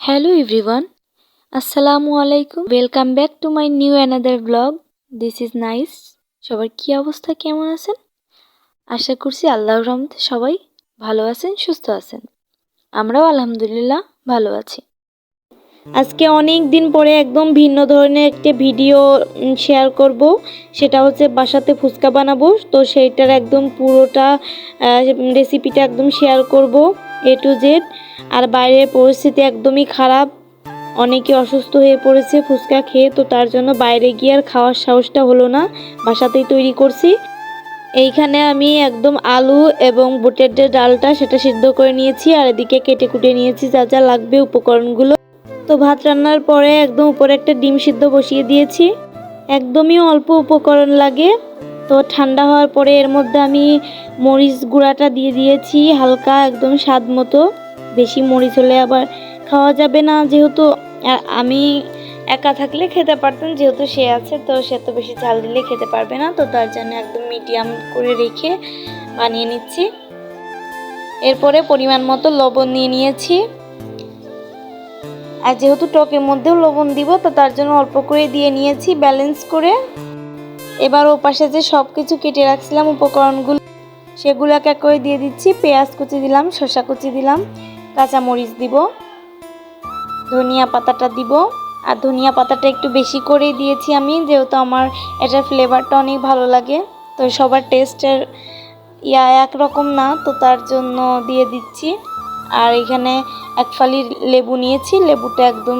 Everyone আসসালামু আলাইকুম welcome back to my new another blog this is nice সবার কী অবস্থা? কেমন আছেন? আশা করছি আল্লাহর রহমতে সবাই ভালো আছেন, সুস্থ আছেন। আমরাও আলহামদুলিল্লাহ ভালো আছি। আজকে অনেক দিন পরে একদম ভিন্ন ধরনের একটি ভিডিও শেয়ার করব। সেটা হচ্ছে বাসাতে ফুচকা বানাবো। তো সেইটার একদম পুরোটা রেসিপিটা একদম শেয়ার করব। এ টু জেড আর বাইরের পরিস্থিতি একদমই খারাপ। অনেকে অসুস্থ হয়ে পড়েছে, ফুচকা খেয়ে, তো তার জন্য বাইরে গিয়ে আর খাওয়ার সাহসটা হলো না। বাসাতেই তৈরি করছি। এইখানে আমি একদম আলু এবং বুটের যে ডালটা, সেটা সিদ্ধ করে নিয়েছি, আর এদিকে কেটে কুটে নিয়েছি, যা যা লাগবে উপকরণগুলো। তো ভাত রান্নার পরে একদম উপরে একটা ডিম সিদ্ধ বসিয়ে দিয়েছি। একদমই অল্প উপকরণ লাগে। তো ঠান্ডা হওয়ার পরে এর মধ্যে আমি মরিচ গুঁড়াটা দিয়ে দিয়েছি, হালকা একদম স্বাদ মতো। বেশি মরিচ হলে আবার খাওয়া যাবে না, যেহেতু আর আমি একা থাকলে খেতে পারতাম, যেহেতু সে আছে, তো সে তো বেশি ঝাল দিলে খেতে পারবে না, তো তার জন্য একদম মিডিয়াম করে রেখে বানিয়ে নিচ্ছি। এরপরে পরিমাণ মতো লবণ নিয়ে নিয়েছি। আর যেহেতু টকের মধ্যেও লবণ দিব, তো তার জন্য অল্প করে দিয়ে নিয়েছি, ব্যালেন্স করে। এবার ও পাশে যে সব কিছু কেটে রাখছিলাম উপকরণগুলো সেগুলো এক এক করে দিয়ে দিচ্ছি। পেঁয়াজ কুচি দিলাম, শসা কুচি দিলাম, কাঁচামরিচ দিব, ধনিয়া পাতাটা দিব। আর ধনিয়া পাতাটা একটু বেশি করেই দিয়েছি আমি, যেহেতু আমার এটার ফ্লেভারটা অনেক ভালো লাগে। তো সবার টেস্টের ইয়া একরকম না, তো তার জন্য দিয়ে দিচ্ছি। আর এখানে এক ফালি লেবু নিয়েছি, লেবুটা একদম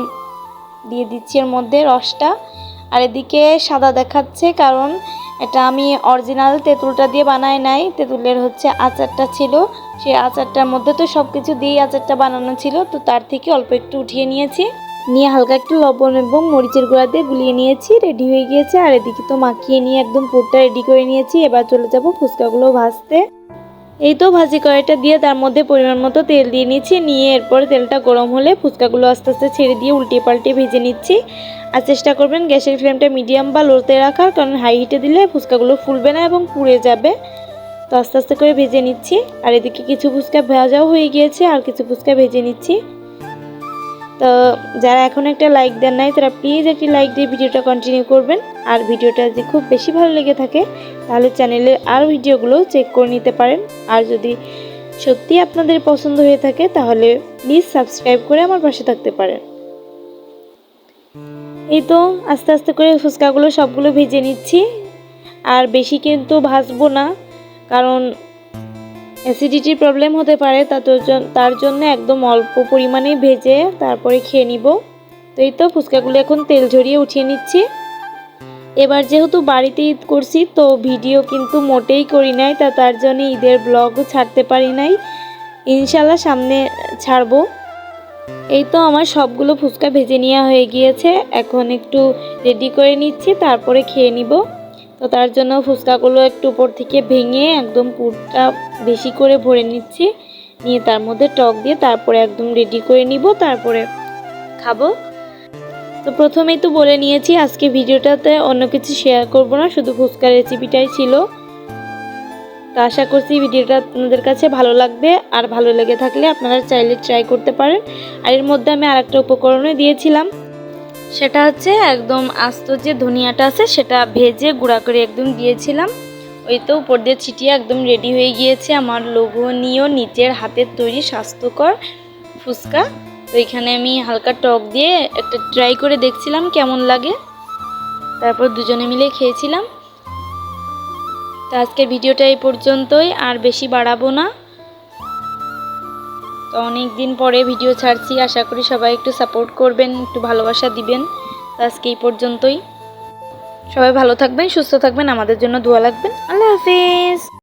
দিয়ে দিচ্ছি এর মধ্যে রসটা। আর এদিকে সাদা দেখাচ্ছে কারণ এটা আমি অরিজিনাল তেঁতুলটা দিয়ে বানাই নাই। তেঁতুলের হচ্ছে আচারটা ছিল। সেই আচারটার মধ্যে তো সব কিছু দিয়েই আচারটা বানানো ছিল। তো তার থেকে অল্প একটু উঠিয়ে নিয়েছি। নিয়ে হালকা একটু লবণ এবং মরিচের গুঁড়া দিয়ে গুলিয়ে নিয়েছি। রেডি হয়ে গিয়েছে। আর এদিকে তো মাখিয়ে নিয়ে একদম পুরটা রেডি করে নিয়েছি। এবার চলে যাব ফুচকাগুলো ভাজতে। এই তো ভাজি কড়াইটা দিয়ে তার মধ্যে পরিমাণ মতো তেল দিয়ে নিচ্ছি। নিয়ে এরপর তেলটা গরম হলে ফুচকাগুলো আস্তে আস্তে ছেড়ে দিয়ে উল্টিয়ে পাল্টে ভেজে নিচ্ছি। আর চেষ্টা করবেন গ্যাসের ফ্লেমটা মিডিয়াম বা লোতে রাখার, কারণ হাই হিটে দিলে ফুচকাগুলো ফুলবে না এবং পুড়ে যাবে। তো আস্তে আস্তে করে ভেজে নিচ্ছি। আর এদিকে কিছু ফুচকা ভাজাও হয়ে গিয়েছে, আর কিছু ফুচকা ভেজে নিচ্ছি। তো যারা এখন একটা লাইক দেন নাই, তারা প্লিজ একটি লাইক দিয়ে ভিডিওটা কন্টিনিউ করবেন। আর ভিডিওটা যদি খুব বেশি ভালো লেগে থাকে, তাহলে চ্যানেলের আর ভিডিওগুলো চেক করে নিতে পারেন। আর যদি সত্যি আপনাদের পছন্দ হয়ে থাকে, তাহলে প্লিজ সাবস্ক্রাইব করে আমার পাশে থাকতে পারেন। এই তো আস্তে আস্তে করে ফুচকাগুলো সবগুলো ভেজে নিচ্ছি। আর বেশি কিন্তু ভাজবো না, কারণ অ্যাসিডিটির প্রবলেম হতে পারে তার জন্য একদম অল্প পরিমাণে ভেজে তারপরে খেয়ে নিব। তো এই তো ফুচকাগুলো এখন তেল ঝরিয়ে উঠিয়ে নিচ্ছি। এবার যেহেতু বাড়িতে ঈদ করছি, তো ভিডিও কিন্তু মোটেই করি নাই, তা তার জন্য ঈদের ব্লগও ছাড়তে পারি নাই। ইনশাল্লাহ সামনে ছাড়বো। এই তো আমার সবগুলো ফুচকা ভেজে নেওয়া হয়ে গিয়েছে, এখন একটু রেডি করে নিচ্ছি, তারপরে খেয়ে নিব। তো তার জন্য ফুচকাগুলো একটু উপর থেকে ভেঙে একদম পুরটা বেশি করে ভরে নিচ্ছি। নিয়ে তার মধ্যে টক দিয়ে তারপরে একদম রেডি করে নিব, তারপরে খাব। তো প্রথমেই তো বলে নিয়েছি, আজকে ভিডিওটাতে অন্য কিছু শেয়ার করব না, শুধু ফুচকা রেসিপিটাই ছিল। তো আশা করছি ভিডিওটা আপনাদের কাছে ভালো লাগবে, আর ভালো লেগে থাকলে আপনারা চাইলে ট্রাই করতে পারেন। আর এর মধ্যে আমি আরেকটা উপকরণে দিয়েছিলাম। সেটা হচ্ছে একদম আস্ত যে ধনিয়াটা আছে, সেটা ভেজে গুঁড়া করে একদম দিয়েছিলাম। ওই তো উপর দিয়ে ছিটিয়ে একদম রেডি হয়ে গিয়েছে আমার লোভনীয় নিচের হাতের তৈরি স্বাস্থ্যকর ফুচকা। তো এখানে আমি হালকা টক দিয়ে একটা ট্রাই করে দেখছিলাম কেমন লাগে। তারপর দুজনে মিলে খেয়েছিলাম। তো আজকের ভিডিওটা এই পর্যন্তই, আর বেশি বাড়াবো না। তো অনেক দিন পরে ভিডিও ছাড়ছি, আশা করি সবাই একটু সাপোর্ট করবেন, একটু ভালোবাসা দিবেন। তো আজকে এই পর্যন্তই। সবাই ভালো থাকবেন, সুস্থ থাকবেন, আমাদের জন্য দোয়া লাগবেন। আল্লাহ হাফিজ।